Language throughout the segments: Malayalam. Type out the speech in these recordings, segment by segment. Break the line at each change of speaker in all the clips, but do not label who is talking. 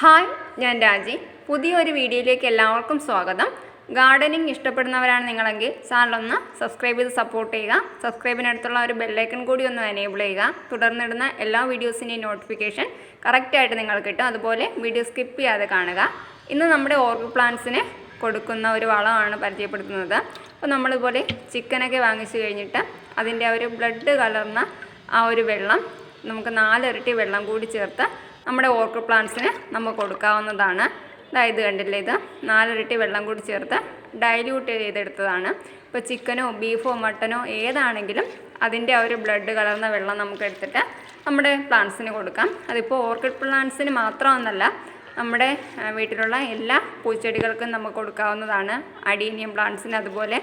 ഹായ് ഞാൻ രാജി. പുതിയൊരു വീഡിയോയിലേക്ക് എല്ലാവർക്കും സ്വാഗതം. ഗാർഡനിങ് ഇഷ്ടപ്പെടുന്നവരാണ് നിങ്ങളെങ്കിൽ ചാനലൊന്ന് സബ്സ്ക്രൈബ് ചെയ്ത് സപ്പോർട്ട് ചെയ്യുക. സബ്സ്ക്രൈബിനടുത്തുള്ള ഒരു ബെല്ലൈക്കൺ കൂടി ഒന്ന് എനേബിൾ ചെയ്യുക. തുടർന്നിടുന്ന എല്ലാ വീഡിയോസിന്റെയും നോട്ടിഫിക്കേഷൻ കറക്റ്റായിട്ട് നിങ്ങൾ കിട്ടും. അതുപോലെ വീഡിയോ സ്കിപ്പ് ചെയ്യാതെ കാണുക. ഇന്ന് നമ്മുടെ ഓർഗ പ്ലാന്റ്സിന് കൊടുക്കുന്ന ഒരു വളമാണ് പരിചയപ്പെടുത്തുന്നത്. അപ്പോൾ നമ്മളിതുപോലെ ചിക്കനൊക്കെ വാങ്ങിച്ചു കഴിഞ്ഞിട്ട് അതിന്റെ ആ ഒരു ബ്ലഡ് കലർന്ന ആ ഒരു വെള്ളം നമുക്ക് നാലിരട്ടി വെള്ളം കൂടി ചേർത്ത് നമ്മുടെ ഓർക്കിഡ് പ്ലാന്റ്സിന് നമുക്ക് കൊടുക്കാവുന്നതാണ്. ഇത് കണ്ടില്ലേ ഇത്? നാലിരട്ടി വെള്ളം കൂടി ചേർത്ത് ഡൈല്യൂട്ട് ചെയ്തെടുത്തതാണ്. ഇപ്പോൾ ചിക്കനോ ബീഫോ മട്ടനോ ഏതാണെങ്കിലും അതിന്റെ ആ ഒരു ബ്ലഡ് കലർന്ന വെള്ളം നമുക്ക് എടുത്തിട്ട് നമ്മുടെ പ്ലാന്റ്സിന് കൊടുക്കാം. അതിപ്പോൾ ഓർക്കിഡ് പ്ലാന്റ്സിന് മാത്രമെന്നല്ല നമ്മുടെ വീട്ടിലുള്ള എല്ലാ പൂച്ചെടികൾക്കും നമുക്ക് കൊടുക്കാവുന്നതാണ്. അഡീനിയം പ്ലാന്റ്സിന് അതുപോലെ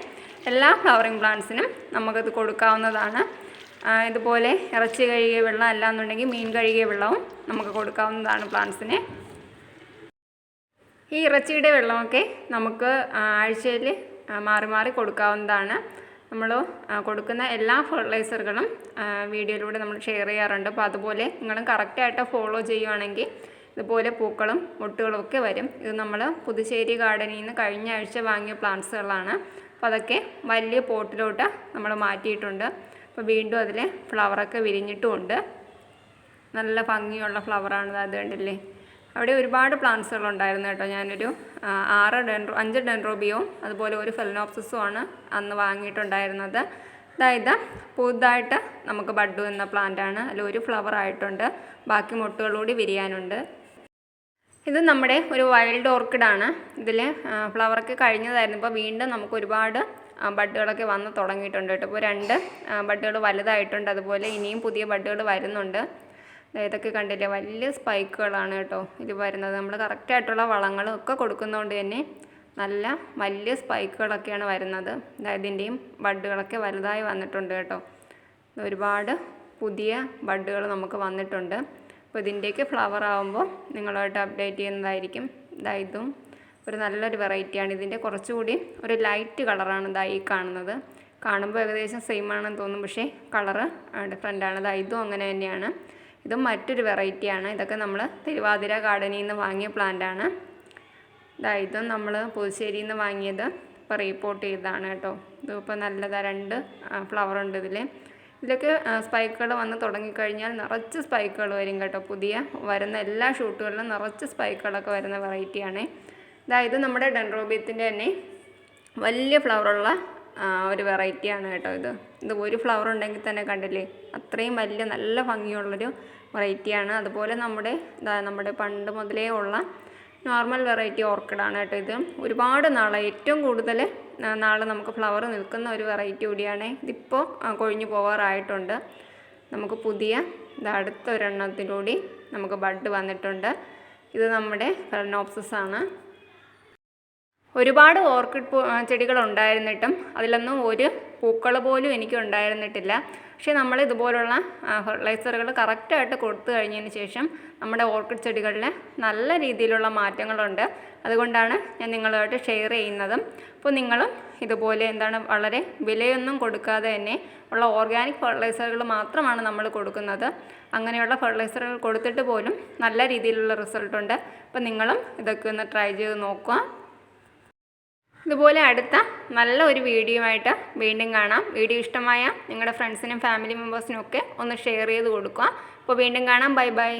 എല്ലാ ഫ്ലവറിങ് പ്ലാന്റ്സിനും നമുക്കത് കൊടുക്കാവുന്നതാണ്. ഇതുപോലെ ഇറച്ചി കഴുകിയ വെള്ളം അല്ലാന്നുണ്ടെങ്കിൽ മീൻ കഴുകിയ വെള്ളവും നമുക്ക് കൊടുക്കാവുന്നതാണ് പ്ലാന്റ്സിന്. ഈ ഇറച്ചിയുടെ വെള്ളമൊക്കെ നമുക്ക് ആഴ്ചയിൽ മാറി മാറി കൊടുക്കാവുന്നതാണ്. നമ്മൾ കൊടുക്കുന്ന എല്ലാ ഫെർട്ടിലൈസറുകളും വീഡിയോയിലൂടെ നമ്മൾ ഷെയർ ചെയ്യാറുണ്ട്. അപ്പോൾ അതുപോലെ നിങ്ങളും കറക്റ്റായിട്ട് ഫോളോ ചെയ്യുവാണെങ്കിൽ ഇതുപോലെ പൂക്കളും മുട്ടുകളും ഒക്കെ വരും. ഇത് നമ്മൾ പുതുശ്ശേരി ഗാർഡനിൽ നിന്ന് കഴിഞ്ഞ ആഴ്ച വാങ്ങിയ പ്ലാന്റ്സുകളാണ് അപ്പോൾ അതൊക്കെ വലിയ പോട്ടിലോട്ട് നമ്മൾ മാറ്റിയിട്ടുണ്ട്. അപ്പോൾ വീണ്ടും അതിൽ ഫ്ലവറൊക്കെ വിരിഞ്ഞിട്ടുമുണ്ട്. നല്ല ഭംഗിയുള്ള ഫ്ലവറാണ് അത് കണ്ടില്ലേ? അവിടെ ഒരുപാട് പ്ലാന്റ്സുകൾ ഉണ്ടായിരുന്നു കേട്ടോ. ഞാനൊരു ആറ് ഡെൻഡ്രോ അഞ്ച് ഡെൻറോബിയോ അതുപോലെ ഒരു ഫെലനോപ്സിസും ആണ് അന്ന് വാങ്ങിയിട്ടുണ്ടായിരുന്നത്. അതായത് പുതുതായിട്ട് നമുക്ക് ബഡ് എന്ന പ്ലാന്റാണ്. അതിൽ ഒരു ഫ്ലവർ ആയിട്ടുണ്ട് ബാക്കി മുട്ടുകളൂടി വിരിയാനുണ്ട്. ഇത് നമ്മുടെ ഒരു വൈൽഡ് ഓർക്കിഡാണ് ഇതിൽ ഫ്ലവറൊക്കെ കഴിഞ്ഞതായിരുന്നു. ഇപ്പോൾ വീണ്ടും നമുക്ക് ഒരുപാട് ബഡ്ഡുകളൊക്കെ വന്ന് തുടങ്ങിയിട്ടുണ്ട് കേട്ടോ. ഇപ്പോൾ രണ്ട് ബഡ്ഡുകൾ വലുതായിട്ടുണ്ട്. അതുപോലെ ഇനിയും പുതിയ ബഡ്ഡുകൾ വരുന്നുണ്ട്. ഇതൊക്കെ കണ്ടില്ലേ? വലിയ സ്പൈക്കുകളാണ് കേട്ടോ ഇത് വരുന്നത്. നമ്മൾ കറക്റ്റായിട്ടുള്ള വളങ്ങളും ഒക്കെ കൊടുക്കുന്നതുകൊണ്ട് തന്നെ നല്ല വലിയ സ്പൈക്കുകളൊക്കെയാണ് വരുന്നത്. ഇതിന്റെയും ബഡ്ഡുകളൊക്കെ വലുതായി വന്നിട്ടുണ്ട് കേട്ടോ. ഒരുപാട് പുതിയ ബഡ്ഡുകൾ നമുക്ക് വന്നിട്ടുണ്ട്. അപ്പോൾ ഇതിന്റെയൊക്കെ ഫ്ലവർ ആകുമ്പോൾ നിങ്ങളുമായിട്ട് അപ്ഡേറ്റ് ചെയ്യുന്നതായിരിക്കും. ഇതാ ഇതും ഒരു നല്ലൊരു വെറൈറ്റിയാണ് ഇതിന്റെ കുറച്ചുകൂടി ഒരു ലൈറ്റ് കളറാണ് ഇതാ ഈ കാണുന്നത്. കാണുമ്പോൾ ഏകദേശം സെയിം ആണെന്ന് തോന്നും. പക്ഷേ കളറ് ഡിഫറെന്റ് ആണ്. ഇതാ ഇതും അങ്ങനെ തന്നെയാണ്. ഇതും മറ്റൊരു വെറൈറ്റിയാണ് ഇതൊക്കെ നമ്മൾ തിരുവാതിര ഗാർഡനിൽ നിന്ന് വാങ്ങിയ പ്ലാന്റാണ് ഇതാ ഇതും നമ്മൾ പുതുശ്ശേരിയിൽ നിന്ന് വാങ്ങിയത് ഇപ്പോൾ റീപ്പോർട്ട് ചെയ്തതാണ് കേട്ടോ. ഇതിപ്പോൾ നല്ലതാണ് രണ്ട് ഫ്ലവർ ഉണ്ട് ഇതിൽ ഇതിലൊക്കെ സ്പൈക്കുകൾ വന്ന് തുടങ്ങിക്കഴിഞ്ഞാൽ നിറച്ച് സ്പൈക്കുകൾ വരും കേട്ടോ. പുതിയ വരുന്ന എല്ലാ ഷൂട്ടുകളിലും നിറച്ച് സ്പൈക്കുകളൊക്കെ വരുന്ന വെറൈറ്റിയാണ് അതായത് നമ്മുടെ ഡെൻഡ്രോബിയത്തിന്റെ തന്നെ വലിയ ഫ്ലവറുള്ള ഒരു വെറൈറ്റിയാണ് കേട്ടോ ഇത്. ഇത് ഒരു ഫ്ലവർ ഉണ്ടെങ്കിൽ തന്നെ കണ്ടില്ലേ അത്രയും വലിയ നല്ല ഭംഗിയുള്ളൊരു വെറൈറ്റിയാണ് അതുപോലെ നമ്മുടെ നമ്മുടെ പണ്ട് മുതലേ ഉള്ള നോർമൽ വെറൈറ്റി ഓർക്കിഡാണ് കേട്ടോ ഇത്. ഒരുപാട് നാളെ ഏറ്റവും കൂടുതൽ നാൾ നമുക്ക് ഫ്ലവർ നിൽക്കുന്ന ഒരു വെറൈറ്റി കൂടിയാണ്. ഇതിപ്പോൾ കൊഴിഞ്ഞു പോകാറായിട്ടുണ്ട് നമുക്ക് പുതിയ ഇത് അടുത്ത ഒരെണ്ണത്തിലൂടെ നമുക്ക് ബഡ് വന്നിട്ടുണ്ട്. ഇത് നമ്മുടെ ഫെലനോപ്സിസ് ആണ്. ഒരുപാട് ഓർക്കിഡ് പൂ ഉണ്ടായിരുന്നിട്ടും അതിലൊന്നും ഒരു പൂക്കൾ പോലും എനിക്ക് ഉണ്ടായിരുന്നിട്ടില്ല പക്ഷേ നമ്മൾ ഇതുപോലുള്ള ഫെർട്ടിലൈസറുകൾ കറക്റ്റായിട്ട് കൊടുത്തു കഴിഞ്ഞതിന് ശേഷം നമ്മുടെ ഓർക്കിഡ് ചെടികളിൽ നല്ല രീതിയിലുള്ള മാറ്റങ്ങളുണ്ട്. അതുകൊണ്ടാണ് ഞാൻ നിങ്ങളുമായിട്ട് ഷെയർ ചെയ്യുന്നതും. അപ്പോൾ നിങ്ങളും ഇതുപോലെ എന്താണ് വളരെ വിലയൊന്നും കൊടുക്കാതെ തന്നെ ഉള്ള ഓർഗാനിക് ഫെർട്ടിലൈസറുകൾ മാത്രമാണ് നമ്മൾ കൊടുക്കുന്നത്. അങ്ങനെയുള്ള ഫെർട്ടിലൈസറുകൾ കൊടുത്തിട്ട് പോലും നല്ല രീതിയിലുള്ള റിസൾട്ടുണ്ട് അപ്പോൾ നിങ്ങളും ഇതൊക്കെ ഒന്ന് ട്രൈ ചെയ്ത് നോക്കുക. ഇതുപോലെ അടുത്ത നല്ല ഒരു വീഡിയോയുമായിട്ട് വീണ്ടും കാണാം. വീഡിയോ ഇഷ്ടമായ നിങ്ങളുടെ ഫ്രണ്ട്സിനും ഫാമിലി മെമ്പേഴ്സിനും ഒക്കെ ഒന്ന് ഷെയർ ചെയ്ത് കൊടുക്കുക. അപ്പോൾ വീണ്ടും കാണാം. Bye bye